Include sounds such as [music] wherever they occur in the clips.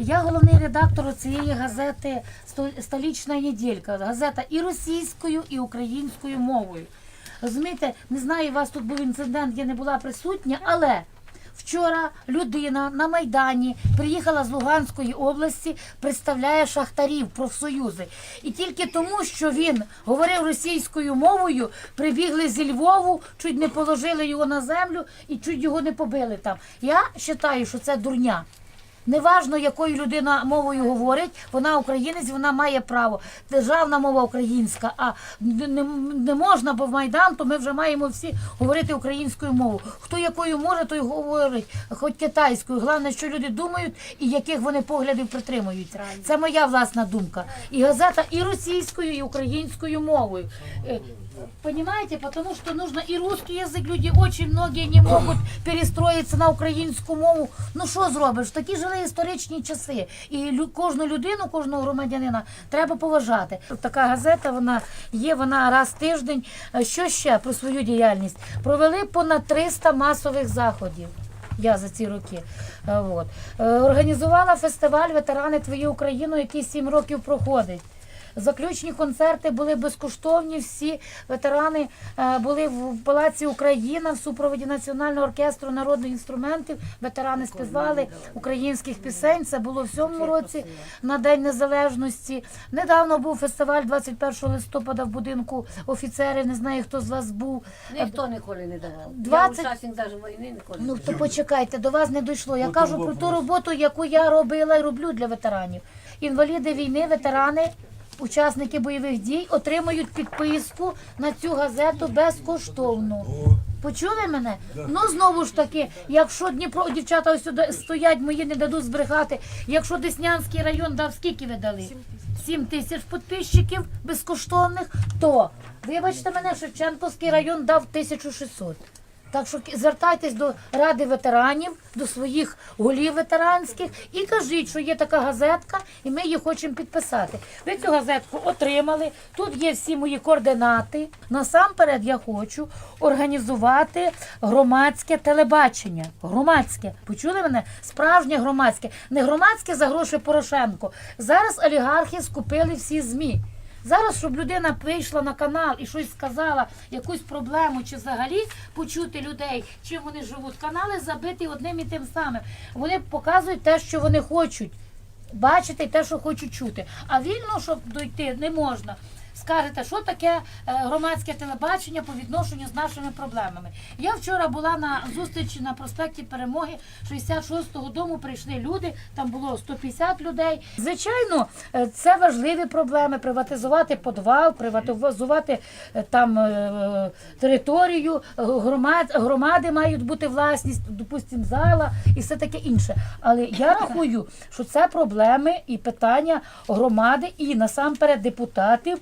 Я головний редактор цієї газети Столічна неділька. Газета і російською, і українською мовою. Розумієте, не знаю, у вас тут був інцидент, я не була присутня, але вчора людина на Майдані приїхала з Луганської області, представляє шахтарів, профсоюзи. І тільки тому, що він говорив російською мовою, прибігли зі Львову, чуть не положили його на землю і чуть його не побили там. Я вважаю, що це дурня. Неважно, якою людина мовою говорить, вона українець, вона має право. Державна мова українська, а не, не, можна, бо в Майдан, то ми вже маємо всі говорити українською мовою. Хто якою може, той говорить, хоч китайською. Головне, що люди думають і яких вони поглядів притримуються. Це моя власна думка. І газета і російською, і українською мовою. Понимаете, потому что нужно и русский язык, люди очень многие не могут перестроїтися на українську мову. Ну що зробиш? Такі жили історичні часи. І лю- кожну людину, кожного громадянина треба поважати. Така газета вона є, вона раз в тиждень. Е, Що ще про свою діяльність? Провели понад 300 масових заходів. Я за ці роки. Е, От. Е, Організувала фестиваль Ветерани Твої Україну, який 7 років проходить. Заключні концерти були безкоштовні. Всі ветерани е, були в Палаці Україна в супроводі Національного оркестру народних інструментів. Ветерани співали українських пісень. Це було в сьомому році на День Незалежності. Недавно був фестиваль 21 листопада в будинку офіцерів. Не знаю, хто з вас був. Ніхто ніколи не давав. 20 Я учасник навіть війни ніколи. Ну то почекайте, до вас не дійшло. Я кажу про ту роботу, яку я робила і роблю для ветеранів. Інваліди війни, ветерани, учасники бойових дій отримують підписку на цю газету безкоштовно. Почули мене? Ну знову ж таки, якщо Дніпро дівчата ось сюди стоять, мої не дадуть збрехати. Якщо Деснянський район дав скільки ви дали? 7 тисяч підписчиків безкоштовних, то вибачте мене, Шевченківський район дав 1600. Так що звертайтесь до ради ветеранів, до своїх голів ветеранських і кажіть, що є така газетка, і ми її хочемо підписати. Ви цю газетку отримали. Тут є всі мої координати. Насамперед я хочу організувати громадське телебачення. Громадське. Почули мене? Справжнє громадське. Не громадське за гроші Порошенко. Зараз олігархи скупили всі ЗМІ. Зараз, щоб людина вийшла на канал і щось сказала, якусь проблему, чи взагалі почути людей, чим вони живуть. Канали забиті одним і тим самим. Вони показують те, що вони хочуть бачити, те, що хочуть чути. А вільно, щоб дойти, не можна. Скажете, що таке е, громадське телебачення по відношенню з нашими проблемами. Я вчора була на зустрічі на проспекті Перемоги 66-го дому. Прийшли люди, там було 150 людей. Звичайно, е, це важливі проблеми: приватизувати подвал, приватизувати е, там територію, громад, громади мають бути власність, допустимо, зала і все таке інше. Але я [laughs] рахую, що це проблеми і питання громади і насамперед депутатів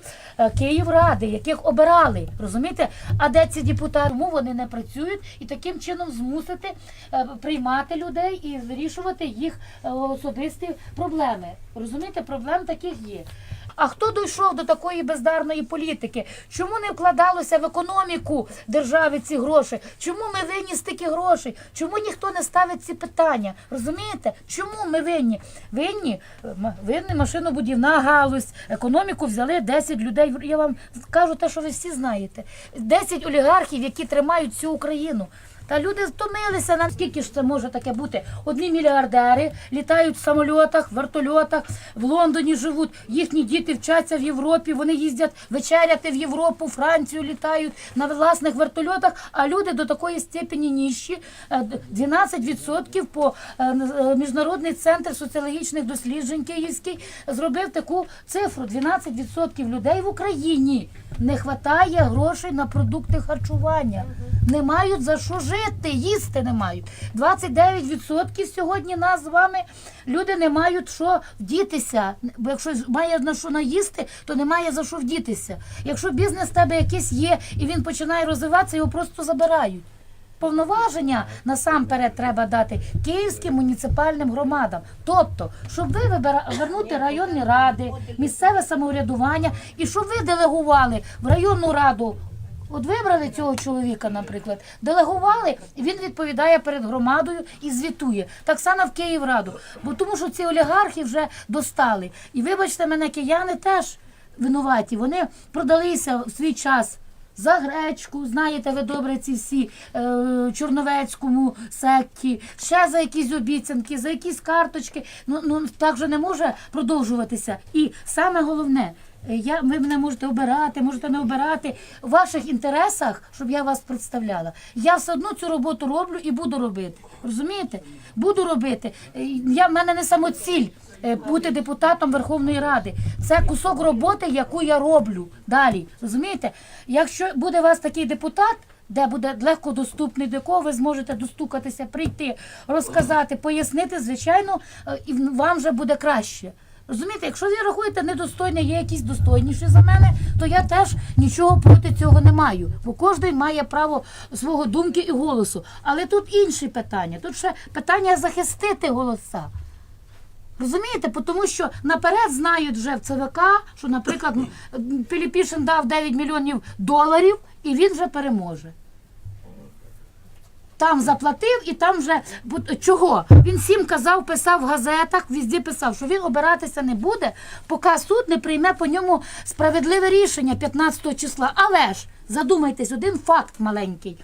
Київради, яких обирали. Розумієте? А де ці депутати? Тому вони не працюють і таким чином змусити е, приймати людей і вирішувати їх е, особисті проблеми. Розумієте, проблем таких є. А хто дійшов до такої бездарної політики? Чому не вкладалося в економіку держави ці гроші? Чому ми винні стільки грошей? Чому ніхто не ставить ці питання? Розумієте? Чому ми винні? Винні винні машинобудівна галузь, економіку взяли 10 людей. Я вам кажу те, що ви всі знаєте. 10 олігархів, які тримають всю Україну. Та люди втомилися. Наскільки ж це може таке бути? Одні мільярдери літають в самольотах, вертольотах, в Лондоні живуть. Їхні діти вчаться в Європі. Вони їздять вечеряти в Європу, Францію літають на власних вертольотах. А люди до такої степені ніщі. Е, д- 12% по е, е, міжнародний центр соціологічних досліджень Київський зробив таку цифру: 12% людей в Україні не вистачає грошей на продукти харчування. Не мають за що жити, їсти не мають. 29% сьогодні нас з вами люди не мають що вдітися. Бо якщо має на що наїсти, то немає за що вдітися. Якщо бізнес в тебе якийсь є і він починає розвиватися, його просто забирають. Повноваження насамперед треба дати київським муніципальним громадам. Тобто, щоб ви вернути районні ради, місцеве самоврядування, і щоб ви делегували в районну раду От вибрали цього чоловіка, наприклад, делегували, і він відповідає перед громадою і звітує. Так само в Київраду. Бо тому що ці олігархи вже достали. І вибачте мене, кияни теж винуваті. Вони продалися в свій час. За гречку, знаєте ви добре ці всі е, Чорновецькому секті, ще за якісь обіцянки, за якісь карточки. Ну, ну так же не може продовжуватися. І саме головне, я, ви мене можете обирати, можете не обирати. В ваших інтересах, щоб я вас представляла. Я все одно цю роботу роблю і буду робити. Розумієте? Буду робити. Я, в мене не самоціль е, бути депутатом Верховної Ради. Це кусок роботи, яку я роблю далі. Розумієте? Якщо буде у вас такий депутат, де буде легко доступний, до якого ви зможете достукатися, прийти, розказати, пояснити, звичайно, е, і вам вже буде краще. Розумієте, якщо ви рахуєте недостойне, є якісь достойніші за мене, то я теж нічого проти цього не маю. Бо кожен має право свого думки і голосу. Але тут інші питання. Тут ще питання захистити голоса. Розумієте, тому що наперед знають вже в ЦВК, що, наприклад, м, Піліпішин дав 9 мільйонів доларів і він вже переможе. Там заплатив і там вже чого? Він всім казав, писав в газетах, візді писав, що він обиратися не буде, поки суд не прийме по ньому справедливе рішення 15 числа. Але ж задумайтесь, один факт маленький.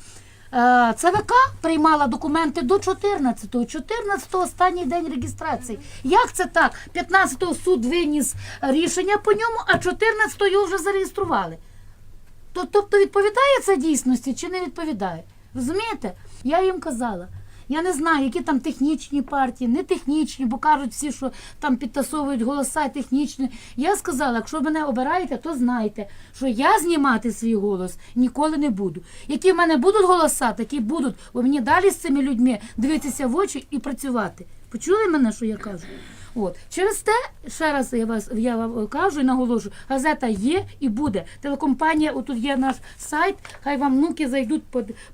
Е, ЦВК приймала документи до 14-го. 14-го останній день реєстрації. Як це так? 15-го суд виніс рішення по ньому, а 14-го його вже зареєстрували. Тобто відповідає це дійсності чи не відповідає? Розумієте? Я їм казала. Я не знаю, які там технічні партії, не технічні, бо кажуть всі, що там підтасовують голоса технічні. Я сказала, якщо мене обираєте, то знайте, що я знімати свій голос ніколи не буду. Які в мене будуть голоса, такі будуть. Бо мені далі з цими людьми дивитися в очі і працювати. Почули мене, що я кажу? От через те, ще раз я вас я вам кажу і наголошую, газета є і буде. Телекомпанія, отут є наш сайт. Хай вам внуки зайдуть,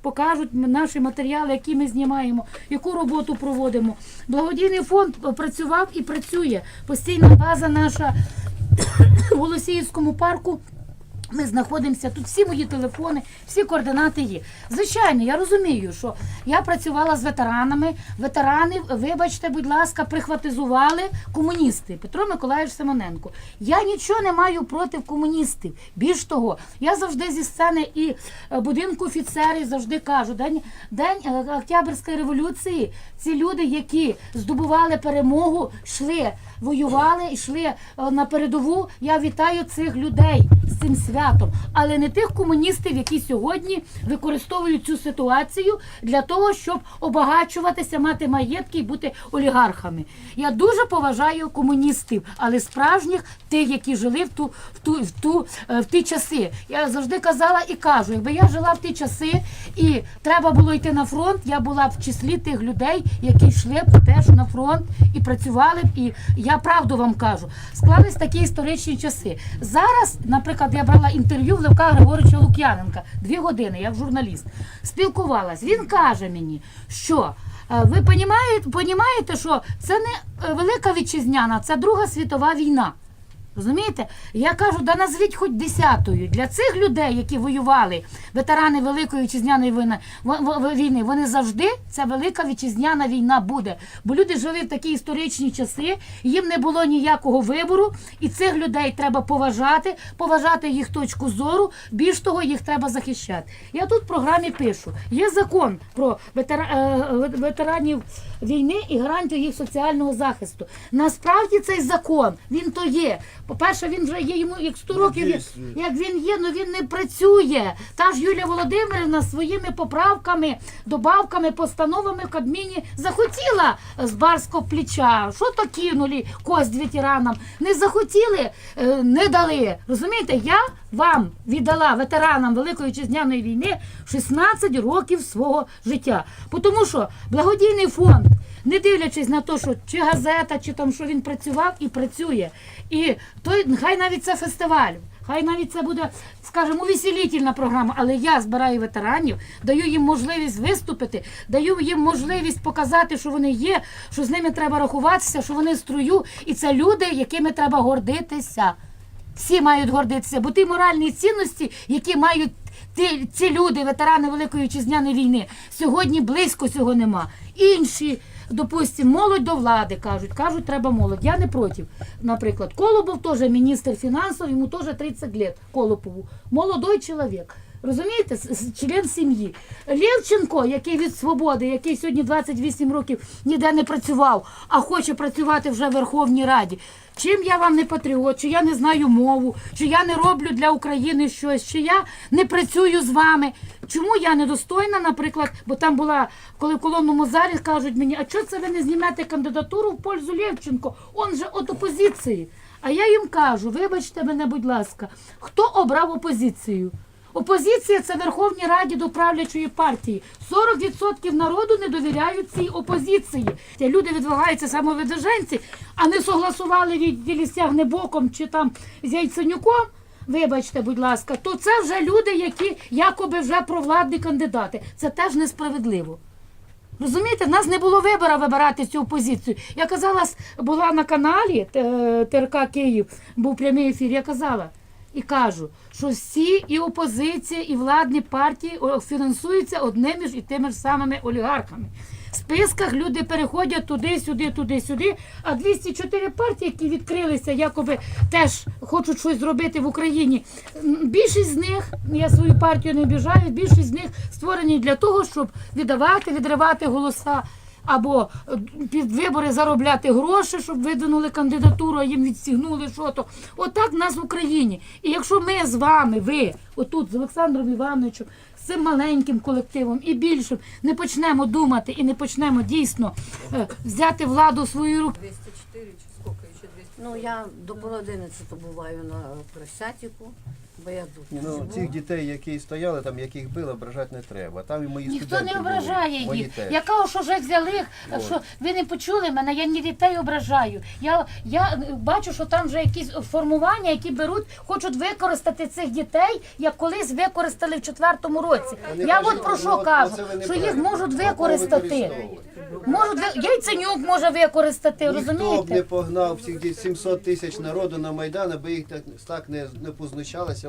покажуть наші матеріали, які ми знімаємо, яку роботу проводимо. Благодійний фонд працював і працює. Постійна база наша [coughs] в Голосіївському парку. Ми знаходимося тут, всі мої телефони, всі координати є. Звичайно, я розумію, що я працювала з ветеранами. Ветерани, вибачте, будь ласка, прихватизували комуністи Петро Миколаївич Симоненко. Я нічого не маю проти комуністів. Більш того, я завжди зі сцени і е, будинку офіцерів завжди кажу, день, день е, Октябрьської революції. Ці люди, які здобували перемогу, йшли, воювали, йшли е, на передову. Я вітаю цих людей з цим святом, але не тих комуністів, які сьогодні використовують цю ситуацію для того, щоб обагачуватися, мати маєтки і бути олігархами. Я дуже поважаю комуністів, але справжніх тих, які жили в ту в ту в ту е, в ті часи. Я завжди казала і кажу, якби я жила в ті часи і треба було йти на фронт, я була в числі тих людей, які йшли б теж на фронт і працювали б. І я правду вам кажу, склались такі історичні часи. Зараз, наприклад, я брала інтерв'ю Левка Григоровича Лук'яненка дві години, як журналіст, спілкувалась. Він каже мені, що. е, Ви розумієте, що це не е, велика вітчизняна, це Друга світова війна. Розумієте? Я кажу, да назвіть хоч десятою. Для цих людей, які воювали, ветерани Великої вітчизняної війни, війни, вони завжди ця велика вітчизняна війна буде. Бо люди жили в такі історичні часи, їм не було ніякого вибору, і цих людей треба поважати, поважати їх точку зору. Більш того, їх треба захищати. Я тут в програмі пишу: є закон про ветера, е, ветеранів війни і гарантію їх соціального захисту. Насправді цей закон він то є. По-перше, він вже є йому як 100 років, як, як він є, але він не працює. Та ж Юлія Володимирівна своїми поправками, добавками, постановами в Кабміні захотіла з барського плеча. Що то кинули кость ветеранам? Не захотіли, е, не дали. Розумієте, я вам віддала ветеранам Великої Вітчизняної війни 16 років свого життя. Тому що благодійний фонд не дивлячись на те, що чи газета, чи там що він працював і працює. І той, хай навіть це фестиваль. Хай навіть це буде, скажімо, увеселітельна програма, але я збираю ветеранів, даю їм можливість виступити, даю їм можливість показати, що вони є, що з ними треба рахуватися, що вони струю, і це люди, якими треба гордитися. Всі мають гордитися, бо ті моральні цінності, які мають ті, ці люди, ветерани Великої Вітчизняної війни, сьогодні близько цього нема. Інші, допустимо, молодь до влади кажуть, кажуть, треба молодь. Я не проти. Наприклад, Колобов теж міністр фінансів, йому теж 30 років Колопову. Молодой чоловік. Розумієте, член сім'ї. Лєвченко, який від свободи, який сьогодні 28 років ніде не працював, а хоче працювати вже в Верховній Раді. Чим я вам не патріот, чи я не знаю мову, чи я не роблю для України щось, чи я не працюю з вами. Чому я недостойна, наприклад, бо там була, коли в колонному залі кажуть мені, а чого це ви не знімете кандидатуру в пользу Лєвченко? Он же от опозиції. А я їм кажу, вибачте мене, будь ласка, хто обрав опозицію? Опозиція це Верховній Раді до правлячої партії. 40% народу не довіряють цій опозиції. Ті люди відвагаються самовидерженці, а не согласували від Ділісяг боком чи там з Яйценюком. Вибачте, будь ласка, то це вже люди, які якоби вже провладні кандидати. Це теж несправедливо. Розумієте, в нас не було вибору вибирати цю опозицію. Я казала, була на каналі е, ТРК Київ, був прямий ефір. Я казала і кажу, що всі і опозиція, і владні партії фінансуються одними ж і тими ж самими олігархами. В списках люди переходять туди, сюди, туди, сюди. А 204 партії, які відкрилися, якоби теж хочуть щось зробити в Україні. Більшість з них, я свою партію не обіжаю, більшість з них створені для того, щоб віддавати, відривати голоса. Або е, під вибори заробляти гроші, щоб видвинули кандидатуру, а їм відстігнули що то. Отак в нас в Україні. І якщо ми з вами, ви, отут з Олександром Івановичем, з цим маленьким колективом і більшим, не почнемо думати і не почнемо дійсно е, взяти владу в свої руки. 204 чи сколько еще 200? Ну я до половини це буваю на Крещатику, бо я тут Ну, живу. цих дітей, які стояли там, яких били, ображати не треба. Там і мої Ніхто студенти не були, ображає мої їх. теж. Я кажу, що вже взяли, що ви не почули мене, я ні дітей ображаю. Я, я бачу, що там вже якісь формування, які беруть, хочуть використати цих дітей, як колись використали в четвертому році. Вони Я кажуть, от про ну, що от кажу, оце ви що їх можуть використати. використовувати? Можуть ви- Яйценюк може використати, Ніхто б не розумієте? погнав всіх ді- 700 тисяч народу на Майдан, аби їх так, так не, не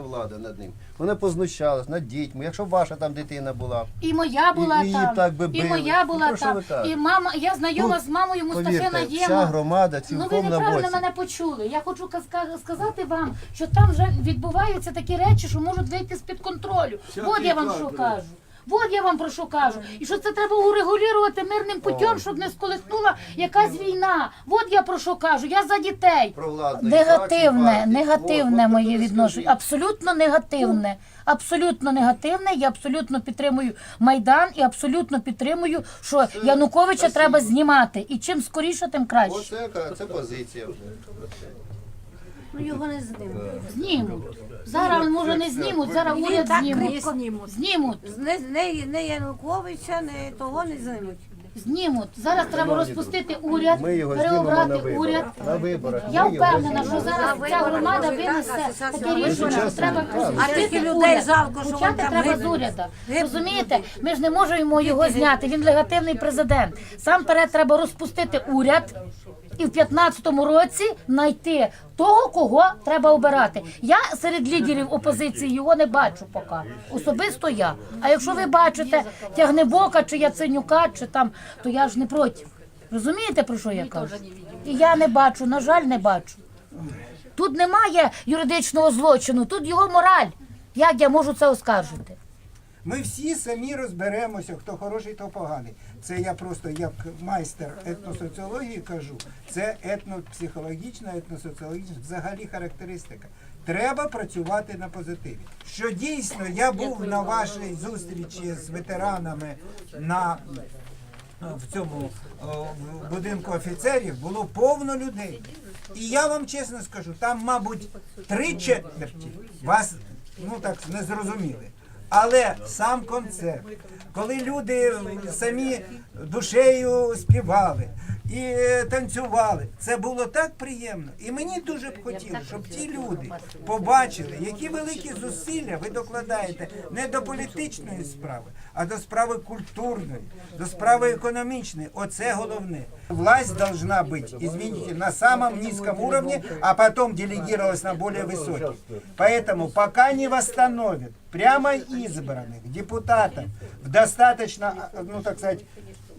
познущалася влада над ним. Вона познущалась над дітьми. Якщо ваша там дитина була, І моя була І- і її так би і моя Ну, була ну, там, і мама, я знайома Тут, з мамою Мустафина повірте, Єма. вся громада Ну ви неправильно на боці. мене почули. Я хочу каз- сказати вам, що там вже відбуваються такі речі, що можуть вийти з-під контролю. От я вам що кажу. От я вам про що кажу. І що це треба урегулювати мирним путем, щоб не сколихнула якась війна. От я про що кажу. Я за дітей. Провладної Негативне, фракції, негативне От, моє відношення. Абсолютно негативне. Абсолютно негативне. Я абсолютно підтримую Майдан і абсолютно підтримую, що Януковича треба знімати. І чим скоріше, тим краще. Оце це позиція вже. Ну його не знімуть. Знімуть. Зараз може не знімуть, зараз уряд знімуть. знімуть. Знімуть, Не, не, не Януковича, не того не знімуть. знімуть. Зараз треба розпустити уряд, Ми його знімемо на переобрати виборах. уряд. На виборах. Я ми його впевнена, що знімемо. зараз ця громада винесе таке рішення, що треба тільки розпустити людей уряд. жалко, що Почати вони там треба з уряду. Розумієте, ми ж не можемо його зняти. Він легативний президент. Сам перед треба розпустити уряд і в 15-му році знайти того, кого треба обирати. Я серед лідерів опозиції його не бачу поки. Особисто я. А якщо ви бачите Тягнебока чи Яценюка, чи там, то я ж не проти. Розумієте, про що я кажу? І я не бачу, на жаль, не бачу. Тут немає юридичного злочину, тут його мораль. Як я можу це оскаржити? Ми всі самі розберемося, хто хороший, хто поганий. Це я просто як майстер етносоціології кажу. Це етнопсихологічна, етносоціологічна взагалі характеристика. Треба працювати на позитиві. Що дійсно я був на вашій зустрічі з ветеранами на в цьому в будинку офіцерів було повно людей. І я вам чесно скажу, там, мабуть, три четверті вас ну так не зрозуміли. Але сам концерт, коли люди самі душею співали, і е, танцювали. Це було так приємно. І мені дуже б хотілося, щоб ті люди побачили, які великі зусилля ви докладаєте не до політичної справи, а до справи культурної, до справи економічної. Оце головне. Власть должна быть, извините, на самом низком уровне, а потом делегировалась на более высокий. Поэтому пока не восстановят прямо избранных депутатов в достаточно, ну так сказать,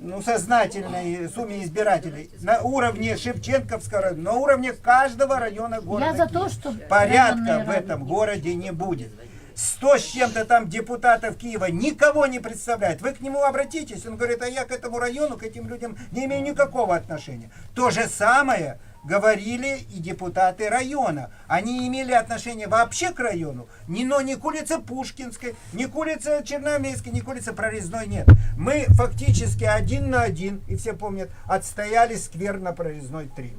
ну, сознательной сумме избирателей на уровне Шевченковского района, на уровне каждого района города. Я за то, что Порядка в этом городе не будет. Сто с чем-то там депутатов Киева никого не представляет. Вы к нему обратитесь, он говорит, а я к этому району, к этим людям не имею никакого отношения. То же самое говорили и депутаты района. Они имели отношение вообще к району, ни, но ни к улице Пушкинской, ни к улице Черномейской, ни к улице Прорезной нет. Мы фактически один на один, и все помнят, отстояли сквер на Прорезной 3.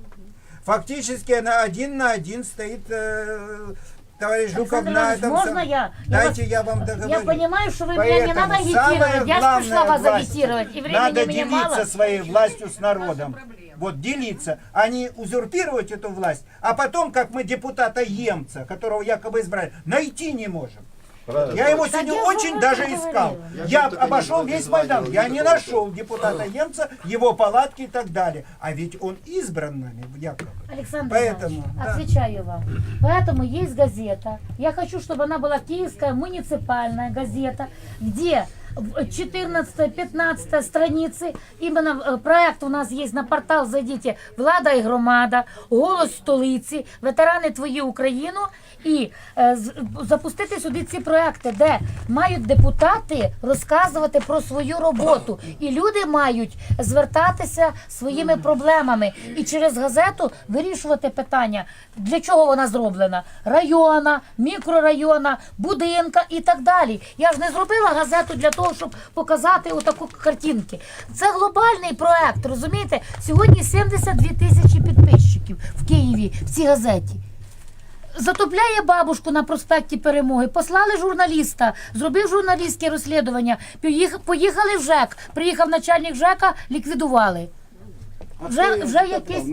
Фактически на один на один стоит э, товарищ Жуков Александр на Иванович, этом можно самом- я? Я Дайте вас- я, вам договорю. Я понимаю, что вы меня не Поэтому надо самое агитировать. Я ж пришла главное вас власть. агитировать. И времени Надо мне делиться мало. своей властью с народом. Вот делиться, а не узурпировать эту власть, а потом, как мы депутата Емца, которого якобы избрали, найти не можем. Я его сегодня я же очень вам даже это искал. говорила. Я Я же только обошел не весь Майдан. звонил, Я не не такого. нашел депутата Емца, его палатки и так далее. А ведь он избран нами, якобы. Александр Поэтому, Иванович, да. отвечаю вам. Поэтому есть газета. Я хочу, чтобы она была киевская муниципальная газета, где в 14-15 страницы, именно э, проект у нас есть на портал, зайдите, «Влада і громада», «Голос столиці», «Ветерани твої Україну» і е, з- запустити сюди ці проекти, де мають депутати розказувати про свою роботу. І люди мають звертатися своїми проблемами. І через газету вирішувати питання, для чого вона зроблена: района, мікрорайона, будинка і так далі. Я ж не зробила газету для того, щоб показати отаку картинки. Це глобальний проект. Розумієте? Сьогодні 72 тисячі підписчиків в Києві в цій газеті. Затопляє бабушку на проспекті Перемоги. Послали журналіста, зробив журналістське розслідування. Поїхали в ЖЕК. Приїхав начальник ЖЕКа, ліквідували. Вже, вже якийсь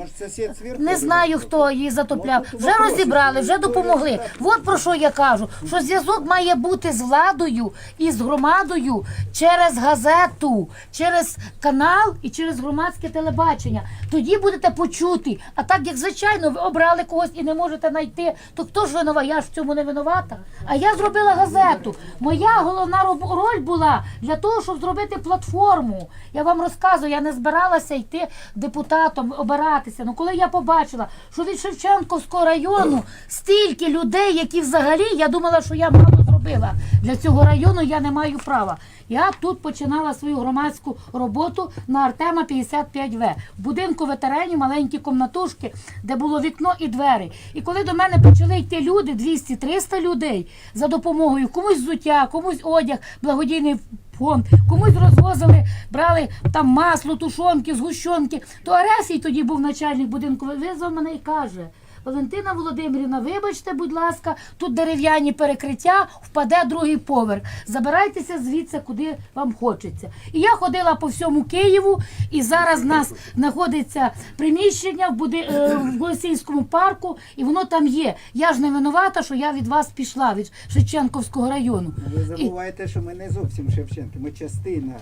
не знаю, хто її затопляв. Вже розібрали, вже допомогли. От про що я кажу: що зв'язок має бути з владою і з громадою через газету, через канал і через громадське телебачення. Тоді будете почути. А так як звичайно ви обрали когось і не можете знайти, то хто ж винова? Я ж в цьому не винувата. А я зробила газету. Моя головна роль була для того, щоб зробити платформу. Я вам розказую, я не збиралася йти депутатом, обиратися. Ну коли я побачила, що від Шевченковського району стільки людей, які взагалі я думала, що я мало зробила для цього району, я не маю права. Я тут починала свою громадську роботу на Артема 55В. В будинку ветеранів маленькі комнатушки, де було вікно і двері. І коли до мене почали йти люди, 200-300 людей за допомогою, комусь взуття, комусь одяг, благодійний фонд, комусь розвозили, брали там масло, тушонки, згущенки. То Аресій тоді був начальник будинку, визвав мене і каже. Валентина Володимирівна, вибачте, будь ласка, тут дерев'яні перекриття, впаде другий поверх. Забирайтеся звідси, куди вам хочеться. І я ходила по всьому Києву, і зараз в нас знаходиться приміщення в, буди... е, в Голосіївському парку, і воно там є. Я ж не винувата, що я від вас пішла, від Шевченківського району. Ви І- забуваєте, що ми не зовсім Шевченки, ми частина.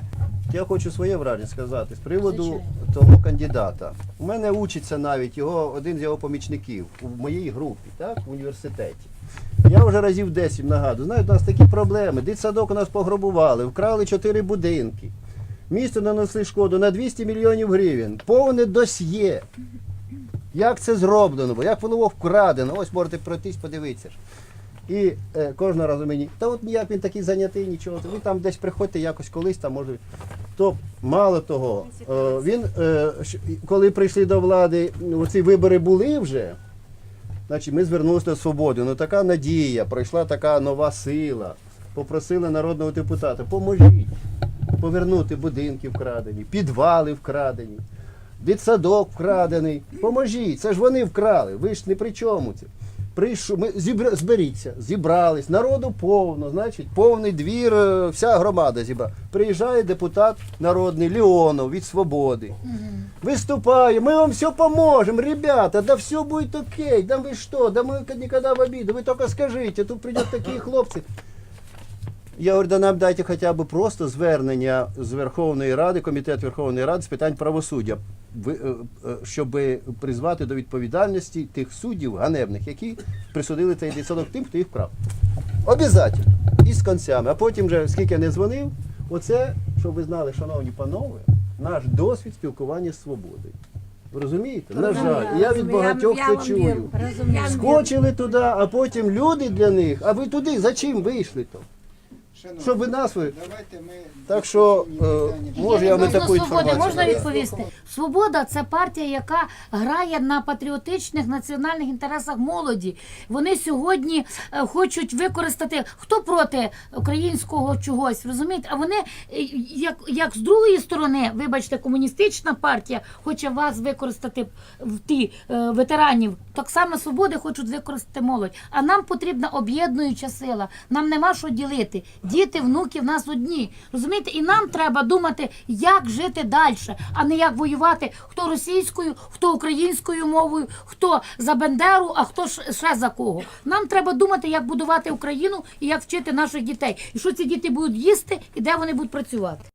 Я хочу своє враження сказати з приводу того кандидата. У мене учиться навіть його один з його помічників у моїй групі, так, в університеті. Я вже разів 10 нагадую. Знаєте, у нас такі проблеми. Дитсадок у нас пограбували, вкрали 4 будинки. Місту нанесли шкоду на 200 мільйонів гривень. Повне досьє. Як це зроблено, бо як воно вкрадено. Ось можете пройтись, подивитися. І е, кожного разу мені, та от як він такий зайнятий, нічого. Ви там десь приходьте якось колись там може. То мало того, е, він е, коли прийшли до влади, ці вибори були вже. Значить, ми звернулися до свободи. Ну така надія, пройшла така нова сила. Попросили народного депутата, поможіть повернути будинки вкрадені, підвали вкрадені, дитсадок вкрадений. Поможіть, це ж вони вкрали. Ви ж не при чому це. Прийшов, ми зібра, зберіться, зібрались, народу повно, значить, повний двір, е, вся громада зібрала. Приїжджає депутат народний Леонов від Свободи. Выступаем, мы вам все поможем, ребята, да все будет окей, да вы что, да мы никогда в обиду, вы только скажите, тут придут такие хлопцы. Я говорю, да нам дайте хоча б просто звернення з Верховної Ради, Комітет Верховної Ради з питань правосуддя, ви- е, е, щоб призвати до відповідальності тих суддів ганебних, які присудили цей відсоток тим, хто їх вкрав. Обязательно. І з концями. А потім вже, скільки я не дзвонив, оце, щоб ви знали, шановні панове, наш досвід спілкування з свободою. Розумієте? На жаль, я від багатьох це чую. Скочили туди, а потім люди для них, а ви туди за чим вийшли то? Шановні, Щоб ви нас ви. Давайте ми Так що, е, може, я вам таку свободи інформацію. можна відповісти? Свобода це партія, яка грає на патріотичних національних інтересах молоді. Вони сьогодні е, хочуть використати хто проти українського чогось, розумієте? А вони е, як, як з другої сторони, вибачте, комуністична партія хоче вас використати в ті е, ветеранів. Так само свободи хочуть використати молодь. А нам потрібна об'єднуюча сила. Нам нема що ділити. Діти, внуки в нас одні. Розумієте? І нам треба думати, як жити далі, а не як воювати хто російською, хто українською мовою, хто за Бендеру, а хто ще за кого. Нам треба думати, як будувати Україну і як вчити наших дітей. І що ці діти будуть їсти, і де вони будуть працювати.